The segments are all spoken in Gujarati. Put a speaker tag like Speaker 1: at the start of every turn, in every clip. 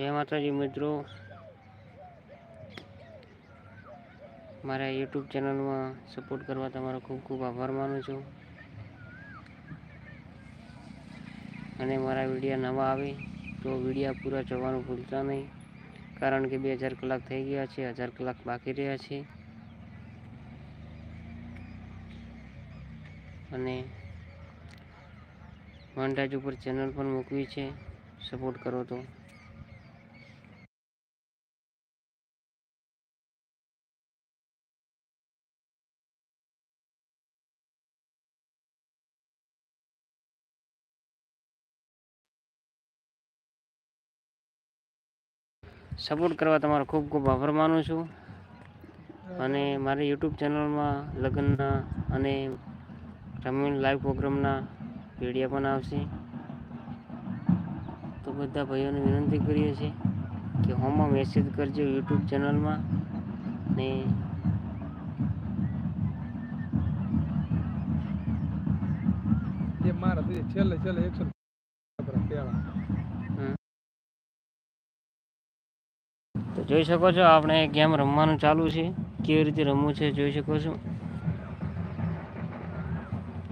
Speaker 1: જય માતાજી મિત્રો. મારા યુટ્યુબ ચેનલમાં સપોર્ટ કરવા તમારો ખૂબ ખૂબ આભાર માનું છું. અને મારા વિડીયા નવા આવે તો વિડીયા પૂરા જોવાનું ભૂલતા નહીં. કારણ કે બે હજાર કલાક થઈ ગયા છે, હજાર કલાક બાકી રહ્યા છે. અને વનરાજ ઉપર ચેનલ પણ મૂકવી છે, સપોર્ટ કરો તો. સપોર્ટ કરવા તમારો ખૂબ ખૂબ આભાર માનું છું. અને મારી યુટ્યુબ ચેનલમાં લગ્નના અને રમીન લાઈવ પ્રોગ્રામના વીડિયો પણ આવશે. તો બધા ભાઈઓને વિનંતી કરીએ છીએ કે હોમમાં મેસેજ કરજો યુટ્યુબ ચેનલમાં ને
Speaker 2: મારા છેલ્લે છેલ્લે એકસો પેલા
Speaker 1: હમ. તો જોઈ શકો છો, આપણે ગેમ રમવાનું ચાલુ છે. કેવી રીતે રમવું છે જોઈ શકો છો.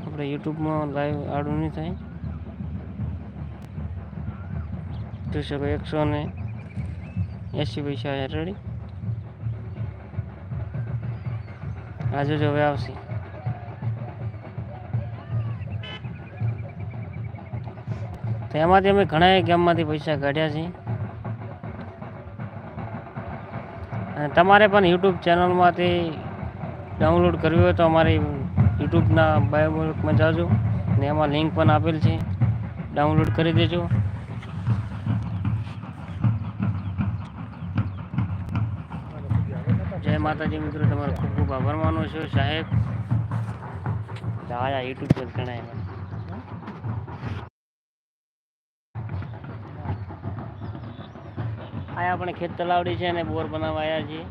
Speaker 1: આપણે યુટ્યુબમાં લાઈવ આડું નહીં થાય. જોઈ શકો એકસો ને એંસી પૈસા રેડી આજે જો હવે આવશે. તો એમાંથી અમે ઘણા ગેમમાંથી પૈસા કાઢ્યા છે. અને તમારે પણ યુટ્યુબ ચેનલમાંથી ડાઉનલોડ કરવી હોય તો અમારી યુટ્યુબના બાયોમાં જાજો ને એમાં લિંક પણ આપેલ છે. ડાઉનલોડ કરી દેજો. જય માતાજી મિત્રો, તમારો ખૂબ ખૂબ આભાર માનું છું. સાહેબ આયા યુટ્યુબ પર ઘણા આયા આપણે ખેત તલાવડી છે અને બોર બનાવવા આવ્યા છીએ.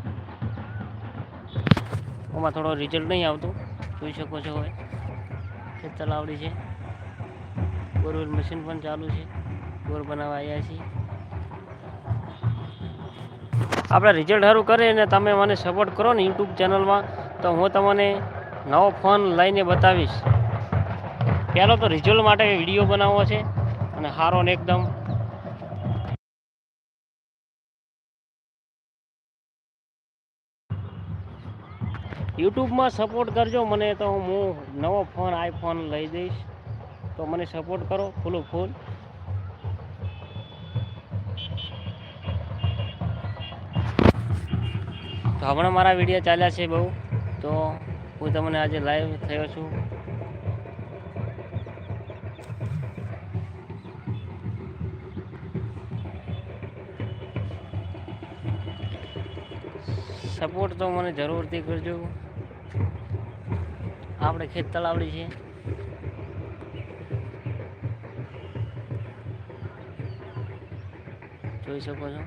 Speaker 1: એમાં થોડો રિઝલ્ટ નહીં આવતું. જોઈ શકો છો હવે. ખેત તલાવડી છે. બોરવેલ મશીન પણ ચાલુ છે. બોર બનાવવા આવ્યા છીએ. આપણે રિઝલ્ટ સારું કરે ને તમે મને સપોર્ટ કરો ને યુટ્યુબ ચેનલમાં તો હું તમને નવો ફોન લઈને બતાવીશ. પહેલો તો રિઝલ્ટ માટે વીડિયો બનાવવો છે અને સારો ને એકદમ યુટ્યુબમાં સપોર્ટ કરજો, મને તો હું નવો ફોન, આઈફોન લઈ દઈશ. તો મને સપોર્ટ કરો, ફૂલો ફૂલ. તો હમણાં મારા વીડિયો ચાલ્યા છે બહુ, તો હું તમને આજે લાઈવ થયો છું. સપોર્ટ તો મને જરૂરથી કરજો. આપણે ખેત તલાવડી છે જોઈ શકો છો.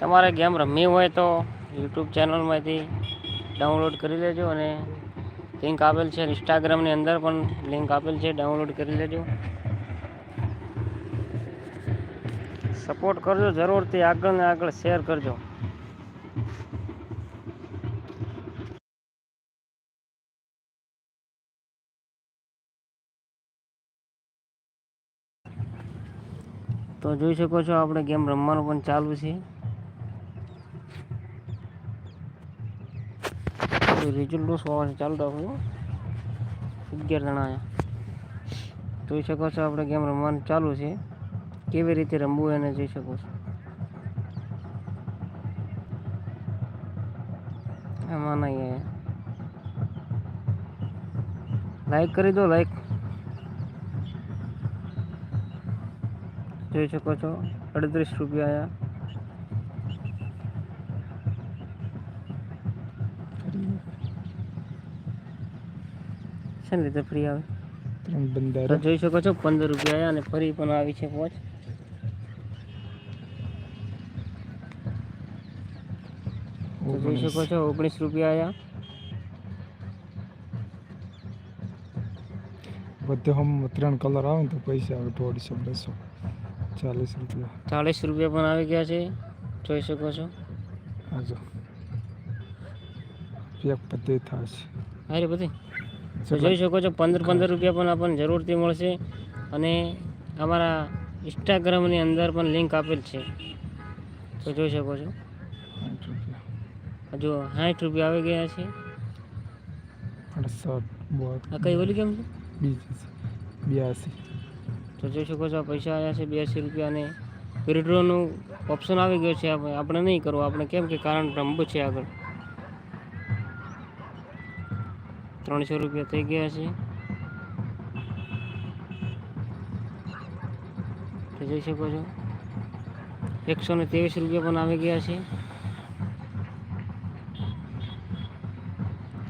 Speaker 1: તમારે ગેમ રમવી હોય તો યુટ્યુબ ચેનલમાંથી ડાઉનલોડ કરી લેજો અને લિંક આપેલ છે ઇન્સ્ટાગ્રામની અંદર પણ લિંક આપેલ છે ડાઉનલોડ કરી લેજો. સપોર્ટ કરજો, જરૂરથી આગળ ને આગળ શેર કરજો. તો જોઈ શકો છો, આપણે ગેમ રમવાનું પણ ચાલુ છે. રિઝલ્ટ ઓછું આવે ચાલતો ચાલુ અગિયાર જણા અહીંયા. જોઈ શકો છો આપણે ગેમ રમવાનું ચાલુ છે. કેવી રીતે રમવું એને જોઈ શકો છો. એમાં નહીં લાઈક કરી દો લાઈક જોઈ શકો છો. અડત્રીસ રૂપિયા છે ને લીધે ફ્રી આવે.
Speaker 2: બંદર
Speaker 1: જોઈ શકો છો પંદર રૂપિયા આવ્યા અને ફરી પણ આવી છે વોચ જોઈ શકો છો ઓગણીસ રૂપિયા આવ્યા
Speaker 2: બધે હમ ત્રણ કલર આવે ને તો પૈસા આવે દોઢસો બસો ચાલીસ રૂપિયા.
Speaker 1: ચાલીસ રૂપિયા પણ આવી ગયા છે જોઈ શકો છો.
Speaker 2: હાજો પેક બધે થાય છે.
Speaker 1: અરે બધી? તો જોઈ શકો છો પંદર પંદર રૂપિયા પણ આપણને જરૂરથી મળશે. અને અમારા ઇન્સ્ટાગ્રામની અંદર પણ લિંક આપેલ છે. તો જોઈ શકો છો. હજુ સાઠ રૂપિયા આવી ગયા છે. આ કઈ ઓલી કેમ છે?
Speaker 2: બ્યાસી.
Speaker 1: તો જોઈ શકો છો આ પૈસા આવ્યા છે બ્યાસી રૂપિયા અને વિડ્રોનું ઓપ્શન આવી ગયો છે. આપણે આપણે નહીં કરવું. આપણે કેમ કે કારણ રમવું છે આગળ. ત્રણસો રૂપિયા થઈ ગયા છે. તો જોઈ શકો છો. એકસો ને ત્રેવીસ રૂપિયા પણ આવી ગયા છે.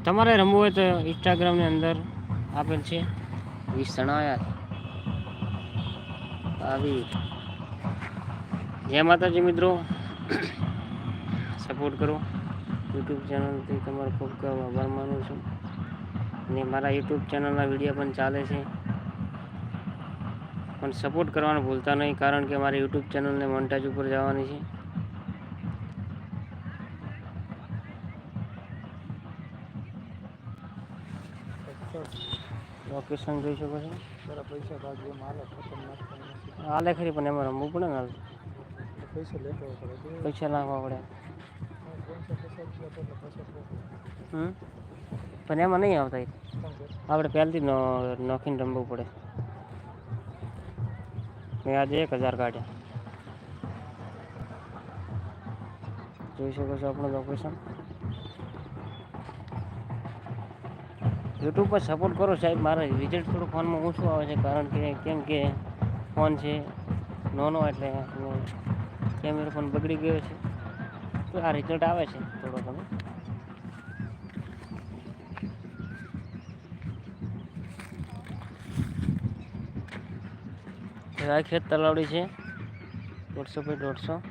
Speaker 1: તમારે રમવું હોય તો ઇન્સ્ટાગ્રામની અંદર આપેલ છે. વીસ સણાયા આવી. જય માતાજી મિત્રો. સપોર્ટ કરો. યુટ્યુબ ચેનલથી તમારો ખૂબ ખૂબ આભાર માનું છું. અને મારા યુટ્યુબ ચેનલના વીડિયો પણ ચાલે છે. પણ સપોર્ટ કરવાનું ભૂલતા નહીં કારણ કે મારી યુટ્યુબ ચેનલને મોન્ટાજ ઉપર જવાની છે. લોકેશન જોઈ શકો છો.
Speaker 2: તારા પૈસા ભાગીએ મારે ખતમ નાખતા
Speaker 1: હાલે ખરી પણ એમાં રમવું પડે ને હાલ.
Speaker 2: પૈસા લેતો પડે તો
Speaker 1: પૈસા નાખવા પડે.
Speaker 2: પૈસા પૈસા રૂપિયા તો પૈસા
Speaker 1: હમ? પણ એમાં નહીં આવતા આપણે પહેલથી નોખીને રમવું પડે. મેં આજે એક હજાર કાઢ્યા. જોઈ શકો છો આપણું લોકેશન યુટ્યુબ પર સપોર્ટ કરો સાહેબ, મારે રિઝલ્ટ થોડું ફોનમાં ઓછું આવે છે, કારણ કે કેમ કે ફોન છે, નોનો એટલે કેમેરો ફોન બગડી ગયો છે. તો આ રિઝલ્ટ આવે છે થોડો તમે આ ખેત તલાવડી છે. દોઢસો બાય દોઢસો.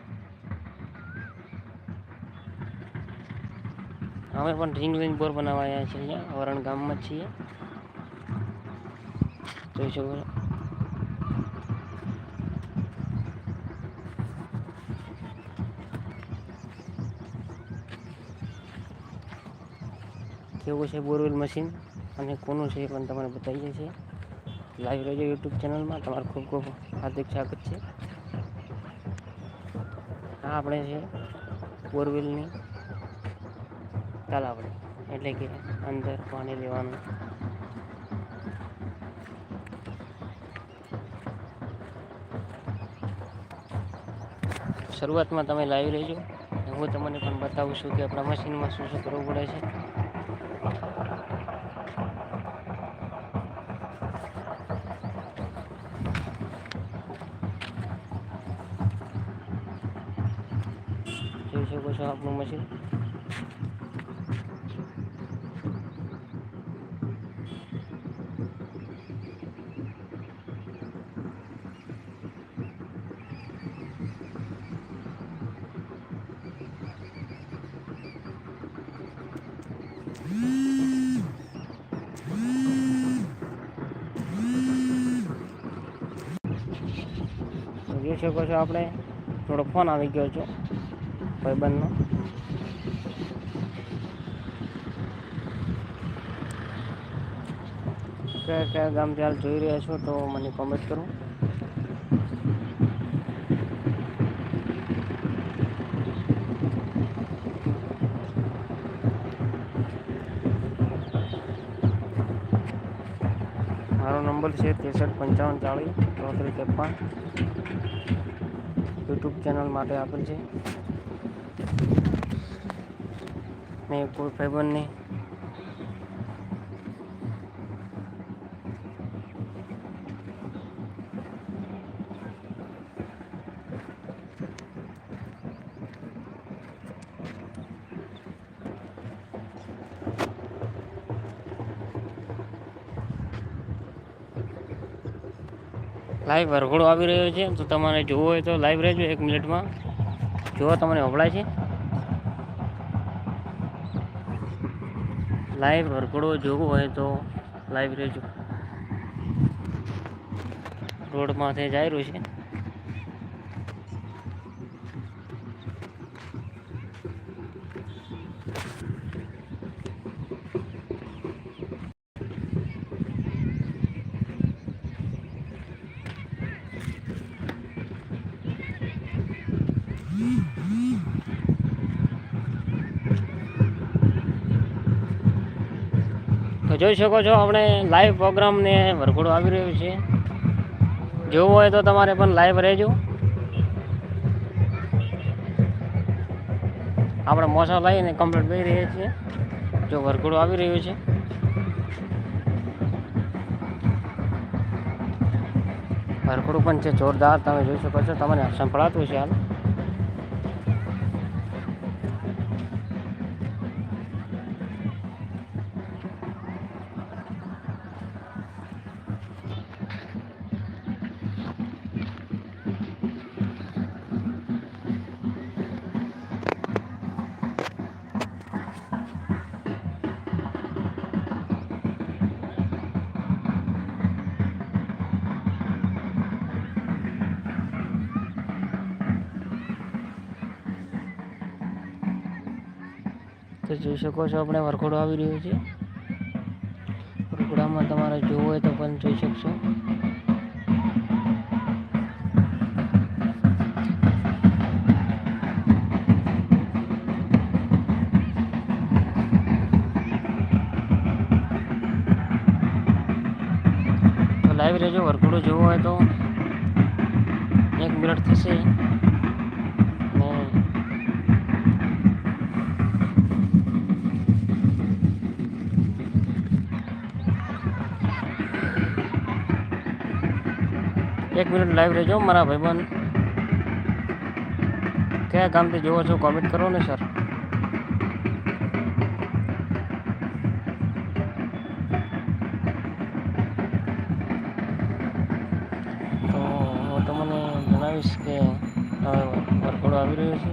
Speaker 1: અમે પણ રિંગ રિંગ બોર બનાવવા આવ્યા છીએ અહીંયા વરણ ગામમાં છીએ. જોઈ શકો કેવું છે બોરવેલ મશીન? અને કોનું છે એ પણ તમને બતાવીએ છીએ. લાઈવ રહેજો યુટ્યુબ ચેનલમાં તમારો ખૂબ ખૂબ હાર્દિક સ્વાગત છે. આ આપણે છે બોરવેલની તલાવડી, એટલે કે અંદર પાણી લેવાનું. શરૂઆતમાં તમે લાવી લેજો. હું તમને પણ બતાવું છું કે આપણા મશીનમાં શું શું કરવું પડે છે જોઈ શકો છો આપણું મશીન તો જોઈ શકો છો આપણે થોડો ફોન આવી ગયો છો ભાઈબંધનો. કયા કયા ગામથી હાલ જોઈ રહ્યા છો તો મને કોમેન્ટ કરો. મારો છે ત્રેસઠ પંચાવન ચાળીસ ચોત્રીસ ત્રેપન. યુટ્યુબ ચેનલ માટે આપેલ છે. મેં કોઈ ભાઈબંધને લાઈવ વરઘોડો આવી રહ્યો છે. તો તમારે જોવો હોય તો લાઈવ રહેજો એક મિનિટમાં. જોવા તમને સંભળાય છે. લાઈવ વરઘોડો જોવો હોય તો લાઈવ રહેજો. રોડમાંથી જાય રહ્યું છે. જોઈ શકો છો, આપણે લાઈવ પ્રોગ્રામને વરઘોડો આવી રહ્યો છે. જોવું હોય તો તમારે પણ લાઈવ રહેજો. આપણે મોસા લઈને કમ્પ્લીટ કરી રહ્યા છીએ. જો વરઘોડો આવી રહ્યો છે. વરઘોડું પણ છે જોરદાર, તમે જોઈ શકો છો, તમને સંભળાતું છે હાલ. તો જોઈ શકો છો આપણે વરઘોડો આવી રહ્યો છે. વરઘોડામાં તમારે જોવું હોય તો પણ જોઈ શકશો. લાઈવ રહેજો, વરઘોડો જોવો હોય તો. એક મિનિટ થશે. એક મિનિટ લાઈવ રહેજો, મારા ભાઈબંધ કયા ગામથી જોવો છો કોમેન્ટ કરો ને સર તો હું તમને જણાવીશ કે હવે વરઘોડો આવી રહ્યો છે.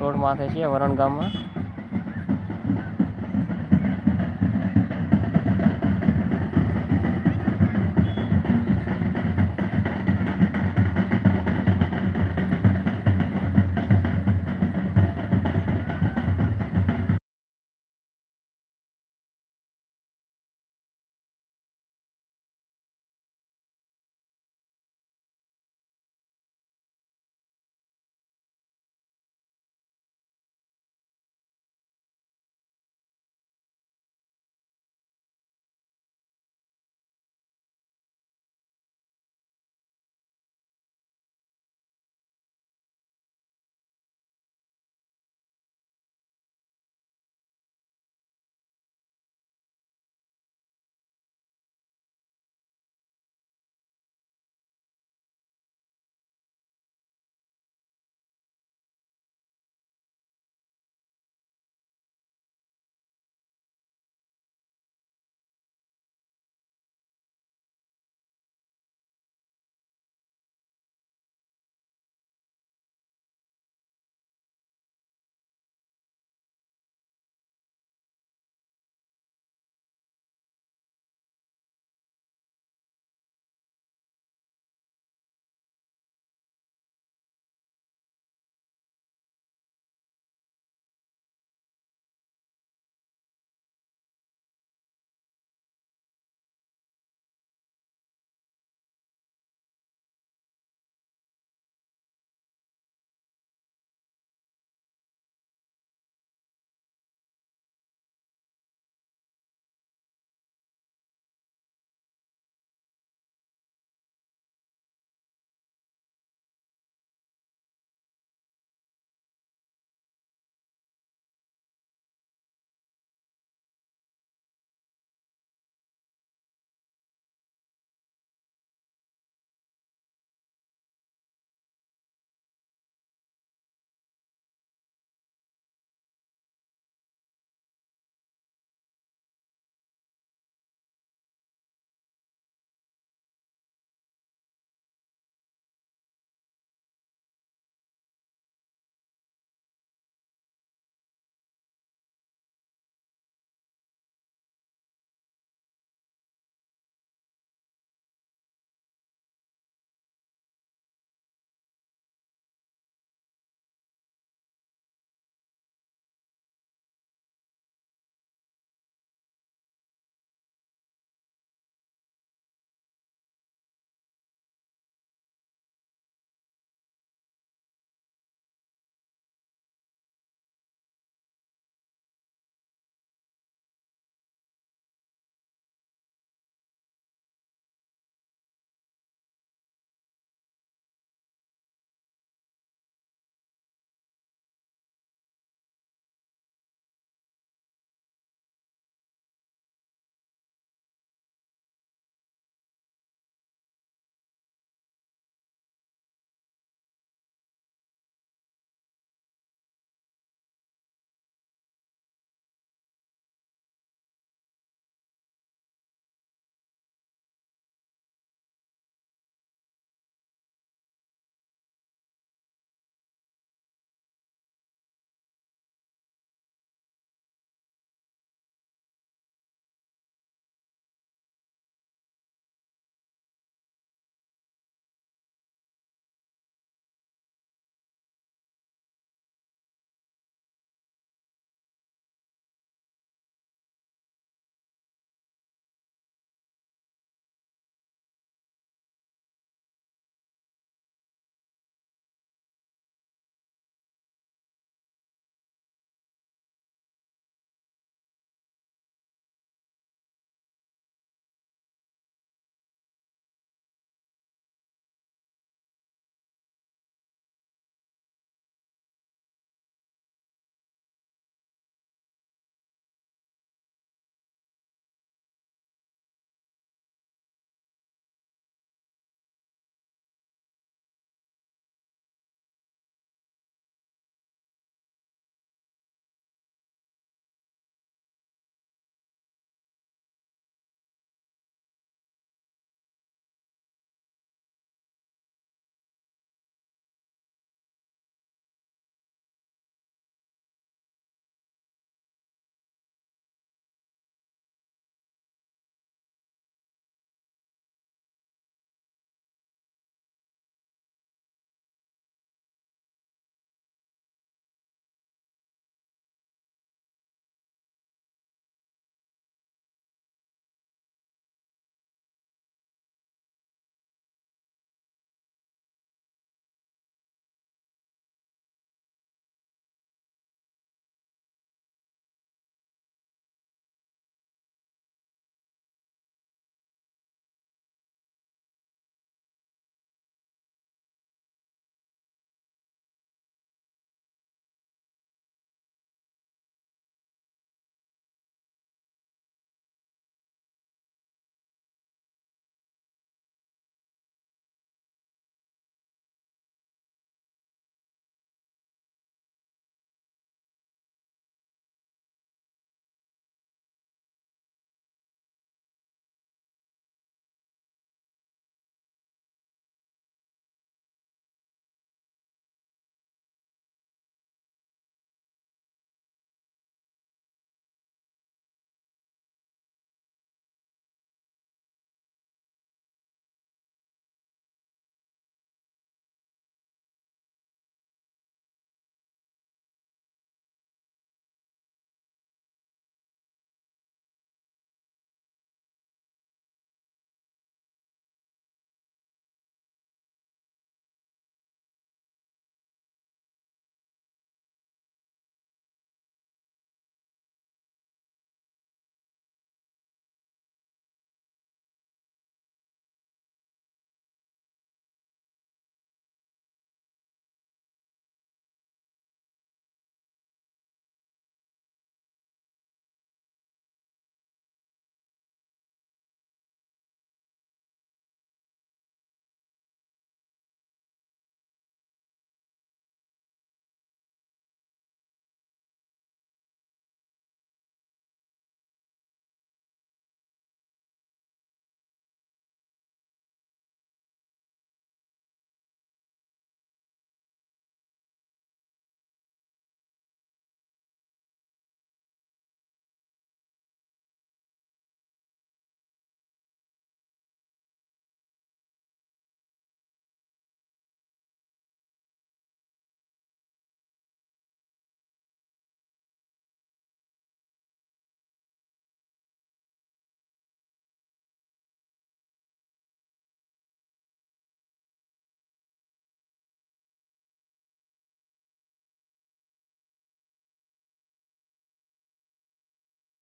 Speaker 1: રોડ માથે છે, વરણ ગામમાં.